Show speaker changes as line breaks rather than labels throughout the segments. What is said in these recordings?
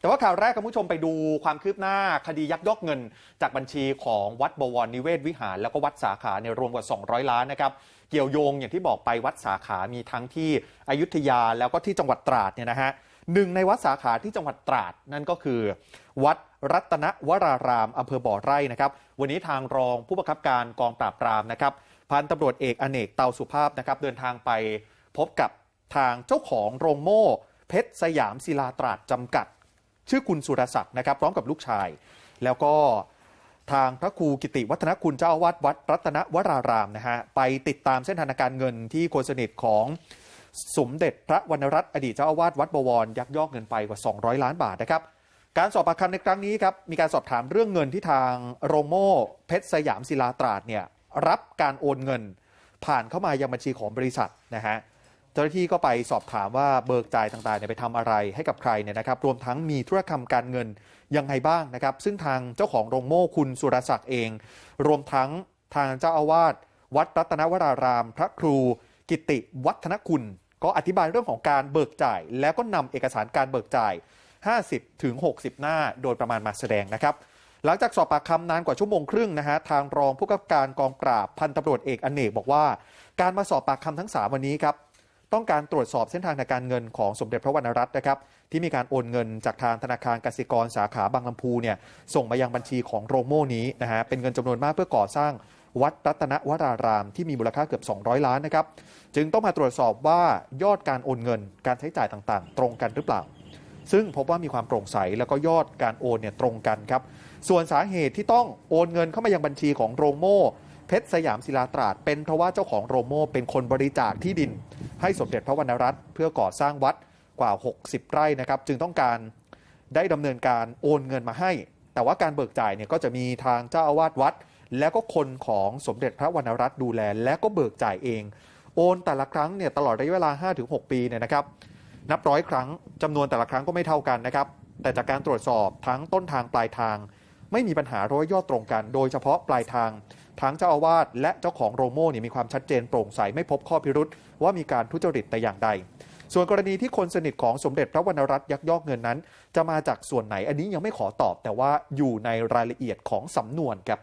แต่ว่าข่าวแรกคุณผู้ชมไปดูความคืบหน้าคดียักยอกเงิน จากบัญชีของวัดบวรนิเวศวิหาร แล้วก็วัดสาขาเนี่ยรวมกว่า 200 ล้านนะครับเกี่ยวโยงอย่างที่บอกไปวัดสาขามีทั้งที่อยุธยาแล้วก็ที่จังหวัดตราดเนี่ยนะฮะหนึ่งในวัดสาขาที่จังหวัดตราดนั่นก็คือ วัดรัตนวรารามอำเภอบ่อไร่นะครับ วันนี้ทางรองผู้บังคับการกองปราบปรามนะครับพันตำรวจเอกอเนกเตาสุภาพนะครับ เดินทางไปพบกับทางเจ้าของโรงโม่เพชรสยามศิลาตราดจำกัด ชื่อคุณสุรศักดิ์นะครับพร้อมกับลูกชาย แล้วก็ทางพระครูกิติวัฒนคุณเจ้าอาวาสวัดรัตนวรารามนะฮะไปติดตามเส้นทางการเงินที่คนสนิทของสมเด็จพระวรรณรัตน์อดีตเจ้าอาวาสวัดบวรยักยอกเงินไปกว่า 200 ล้านบาทนะครับการสอบปากคำในครั้งนี้ครับมีการสอบถามเรื่องเงินที่ทางโรงโม่เพชรสยามศิลาตราดเนี่ยรับการโอนเงิน ผ่านเข้ามายังบัญชีของบริษัทนะฮะ จ้าหน้าที่ก็ไปสอบถามว่าเบิกจ่ายต่างๆเนี่ยไปทำอะไรให้กับใครเนี่ยนะครับ รวมทั้งมีธุรกรรมการเงินยังไงบ้างนะครับ ซึ่งทางเจ้าของโรงโม่คุณสุรศักดิ์เอง รวมทั้งทางเจ้าอาวาสวัดรัตนวราราม พระครูกิติวัฒนคุณก็อธิบายเรื่องของการเบิกจ่าย แล้วก็นำเอกสารการเบิกจ่าย50ถึงหน้า โดยประมาณมาแสดงนะครับ หลังจากสอบปากคำนานกว่าชั่วโมงครึ่งนะฮะทางรองผู้กำกับการกองปราบพันตำรวจเอกอเนกบอกว่า การมาสอบปากคำทั้ง 3 วันนี้ครับ ต้องการตรวจสอบเส้นทางในการเงินของสมเด็จพระวรรณรัตน์นะครับที่มีการโอนเงินจากทางธนาคารกสิกรสาขาบางลำพูเนี่ยส่งมายังบัญชีของโรงโม่นี้นะฮะเป็นเงินจำนวนมากเพื่อก่อสร้างวัดรัตนวรารามที่มีมูลค่าเกือบ 200 ล้านนะครับจึงต้องมาตรวจสอบว่ายอดการโอนเงิน การใช้จ่ายต่างๆ ตรงกันหรือเปล่า ซึ่งพบว่ามีความโปร่งใสแล้วก็ยอดการโอนเนี่ยตรงกันครับส่วนสาเหตุที่ต้องโอนเงินเข้ามายังบัญชีของโรงโม่เพชรสยามศิลาตราดเป็นเพราะว่าเจ้าของโรงโม่เป็นคนบริจาคที่ดิน ให้สมเด็จพระวรรณรัตน์เพื่อก่อสร้างวัดกว่า 60 ไร่นะครับ จึงต้องการได้ดำเนินการโอนเงินมาให้ แต่ว่าการเบิกจ่ายเนี่ยก็จะมีทางเจ้าอาวาสวัด แล้วก็คนของสมเด็จพระวรรณรัตน์ดูแล และก็เบิกจ่ายเอง โอนแต่ละครั้งเนี่ยตลอดระยะเวลา 5-6 ปีเนี่ยนะครับ นับร้อยครั้งจำนวนแต่ละครั้งก็ไม่เท่ากันนะครับ แต่จากการตรวจสอบทั้งต้นทางปลายทาง ไม่มีปัญหาราะว่ายอดตรงกัน โดยเฉพาะปลายทาง ทั้งเจ้าอาวาสและเจ้าของโรงโม่เนี่ยมีความชัดเจนโปร่งใสไม่พบข้อพิรุษว่ามีการทุจริตแต่อย่างใด ส่วนกรณีที่คนสนิทของสมเด็จพระวรรณรัตน์ยักยอกเงินนั้น จะมาจากส่วนไหนอันนี้ยังไม่ขอตอบ แต่ว่าอยู่ในรายละเอียดของสำนวนครับ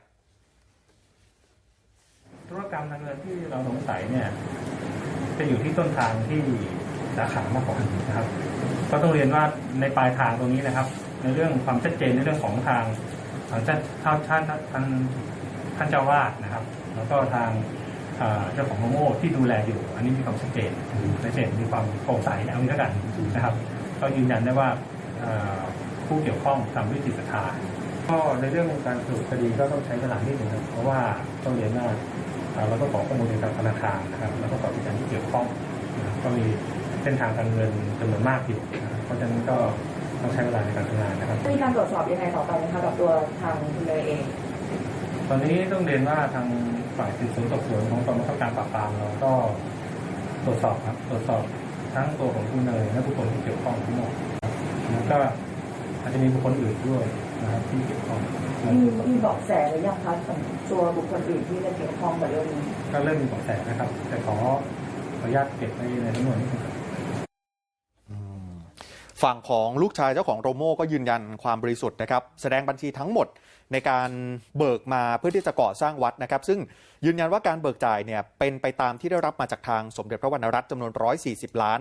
ธุรกรรมทางเงินที่เราสงสัยเนี่ยจะอยู่ที่ต้นทางที่สาขามากกว่านะครับก็ต้องเรียนว่าในปลายทางตรงนี้นะครับ ในเรื่องความชัดเจนในเรื่องของทางทางเจ้าท่านท่านท่าน ท่านเจ้าวาดนะครับ แล้วก็ทางเอ่อเจ้าของโมโม่ที่ดูแลอยู่ อันนี้มีความชัดเจนชัดเจนมีความโปร่งใสเอางี้แล้วกันนะครับ ก็ยืนยันได้ว่าเอ่อผู้เกี่ยวข้องตามวิธีศรัทธาก็ในเรื่องของการสรุปคดีก็ต้องใช้เวลานิดหนึงครับเพราะว่าต้องเรียนว่าอ่าเราก็ขอข้อมูลจากธนาคารนะครับแล้วก็ขอพยานที่เกี่ยวข้องนะครับก็มีเส้นทางการเงินจำนวนมากอยู่นะครับเพราะฉะนั้นก็ต้องใช้เวลาในการทำงานนะครับ
มีการตรวจสอบยังไงต่อไปนะคะกับตัวทางคุณเนยเอง
ตอนนี้ต้องเรียนว่าทางฝ่ายสืบสวนสอบสวนของกองบังคับการปราบปรามเราก็ตรวจสอบครับตรวจสอบทั้งตัวของคุณเนยและบุคคลที่เกี่ยวข้องทั้งหมดนะครับแล้วก็อาจจะมีบุคคลอื่นด้วยนะครับที่เกี่ยวข้อง
มีมีเบาะแสหรือยังคะของตัวบุคคลอื่นที่จะเกี่ยวข้องกับเรื่องนี้
ก็เริ่มมีเบาะแสนะครับ แต่ขอขออนุญาตเก็บไว้ในสำนวนนิดนึงครับ
ฝั่งของลูกชายเจ้าของโรโม่ก็ยืนยันความบริสุทธิ์นะครับ แสดงบัญชีทั้งหมดในการเบิกมาเพื่อที่จะก่อสร้างวัดนะครับ ซึ่งยืนยันว่าการเบิกจ่ายเนี่ยเป็นไปตามที่ได้รับมาจากทางสมเด็จพระวรรณรัตน์จำนวน 140 ล้าน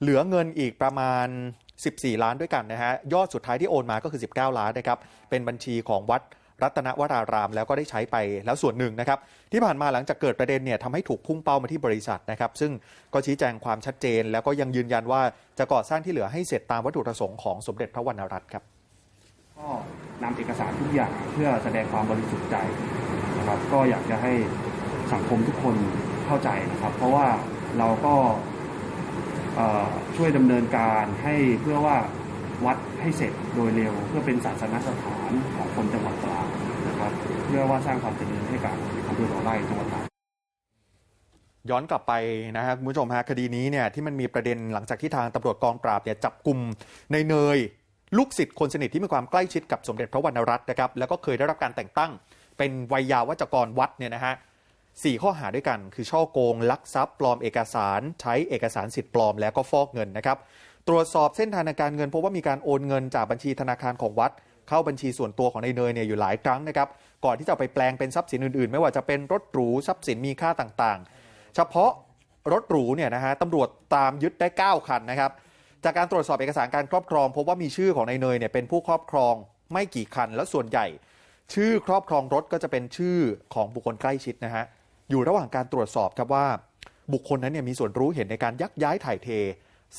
เหลือเงินอีกประมาณ 14 ล้านด้วยกันนะฮะยอดสุดท้ายที่โอนมาก็คือ 19 ล้านนะครับเป็นบัญชีของวัด รัตนวราราม แล้วก็ได้ใช้ไปแล้วส่วนหนึ่งนะครับที่ผ่านมาหลังจากเกิดประเด็นเนี่ยทำให้ถูกพุ่งเป้ามาที่บริษัทนะครับซึ่งก็ชี้แจงความชัดเจน แล้วก็ยังยืนยันว่าจะก่อสร้างที่เหลือให้เสร็จตามวัตถุประสงค์ของสมเด็จพระวรรณรัตน์ครับ
ก็นำเอกสารทุกอย่างเพื่อแสดงความบริสุทธิ์ใจนะครับก็อยากจะให้สังคมทุกคนเข้าใจนะครับ เพราะว่าเราก็ช่วยดำเนินการให้เพื่อว่าวัด ให้เสร็จโดยเร็ว เพื่อเป็นศาสนสถานของคนจังหวัดตราดนะครับเพื่อว่าสร้างความเจริญให้กับอำเภอบ่อไร่จังหวัดตราด
ย้อนกลับไปนะฮะคุณผู้ชมฮะคดีนี้เนี่ยที่มันมีประเด็นหลังจากที่ทางตำรวจกองปราบเนี่ยจับกลุ่มในเนย ลูกศิษย์คนสนิทที่มีความใกล้ชิดกับสมเด็จพระวรรณรัตน์นะครับแล้วก็เคยได้รับการแต่งตั้ง เป็นวัยยาวัจกรวัดเนี่ยนะฮะสี่ข้อหาด้วยกัน คือช่อโกง ลักทรัพย์ปลอมเอกสาร ใช้เอกสารสิทธิ์ปลอมแล้วก็ฟอกเงินนะครับ ตรวจสอบเส้นทางการเงินพบว่ามีการโอนเงินจากบัญชีธนาคารของวัด เข้าบัญชีส่วนตัวของนายเนยเนี่ยอยู่หลายครั้งนะครับก่อนที่จะไปแปลงเป็นทรัพย์สินอื่นๆ ไม่ว่าจะเป็นรถหรูทรัพย์สินมีค่าต่างๆ เฉพาะรถหรูเนี่ยนะฮะตำรวจตามยึดได้ 9 คันนะครับจากการตรวจสอบเอกสารการครอบครอง พบว่ามีชื่อของนายเนยเนี่ยเป็นผู้ครอบครองไม่กี่คัน แล้วส่วนใหญ่ ชื่อครอบครองรถก็จะเป็นชื่อของบุคคลใกล้ชิดนะฮะอยู่ระหว่างการตรวจสอบครับว่า บุคคลนั้นเนี่ยมีส่วนรู้เห็นในการยักย้ายถ่ายเท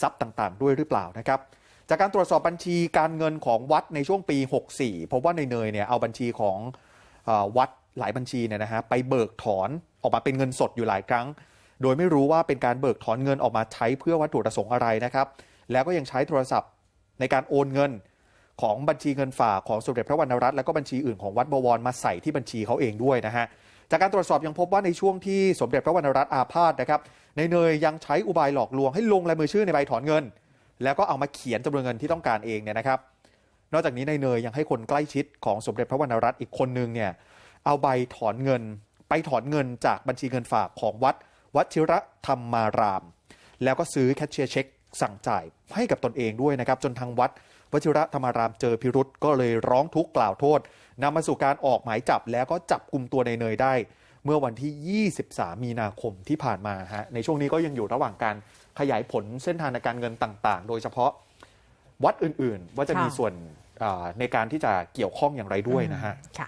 ทรัพย์ต่างๆ ด้วยหรือเปล่านะครับจากการตรวจสอบบัญชีการเงินของวัดในช่วงปี 64พบว่าในเนยเนี่ยเอาบัญชีของอวัดหลายบัญชีเนี่ยนะฮะไปเบิกถอนออกมาเป็นเงินสดอยู่หลายครั้ง โดยไม่รู้ว่าเป็นการเบิกถอนเงินออกมาใช้เพื่อวัตถุประสงค์อะไรนะครับ แล้วก็ยังใช้โทรศัพท์ในการโอนเงินของบัญชีเงินฝากของสมเด็จพระวรรณรัตน์และก็บัญชีอื่นของวัดบวรมาใส่ที่บัญชีเขาเองด้วยนะฮะจากการตรวจสอบยังพบว่าในช่วงที่สมเด็จพระวรรณรัตน์อาพาธนะครับ ในเนยยังใช้อุบายหลอกลวงให้ลงลายมือชื่อในใบถอนเงิน แล้วก็เอามาเขียนจำนวนเงินที่ต้องการเองเนี่ยนะครับ นอกจากนี้ในเนยยังให้คนใกล้ชิดของสมเด็จพระวรรณรัตน์อีกคนนึงเนี่ยเอาใบถอนเงิน ไปถอนเงินจากบัญชีเงินฝากของวัดวัชิระธรรมาราม แล้วก็ซื้อแคชเชียร์เช็คสั่งจ่ายให้กับตนเองด้วยนะครับ จนทางวัดวชิระธรรมารามเจอพิรุษก็เลยร้องทุกข์กล่าวโทษนำมาสู่การออกหมายจับแล้วก็จับกลุ่มตัวในเนยได้ เมื่อวันที่ 23 มีนาคมที่ผ่านมาฮะในช่วงนี้ก็ยังอยู่ระหว่างการขยายผลเส้นทางในการเงินต่างๆ โดยเฉพาะวัดอื่นๆ ว่าจะมี
ค่ะ
ส่วนอ่าในการที่จะเกี่ยวข้องอย่างไรด้วยนะฮะ
ค่ะ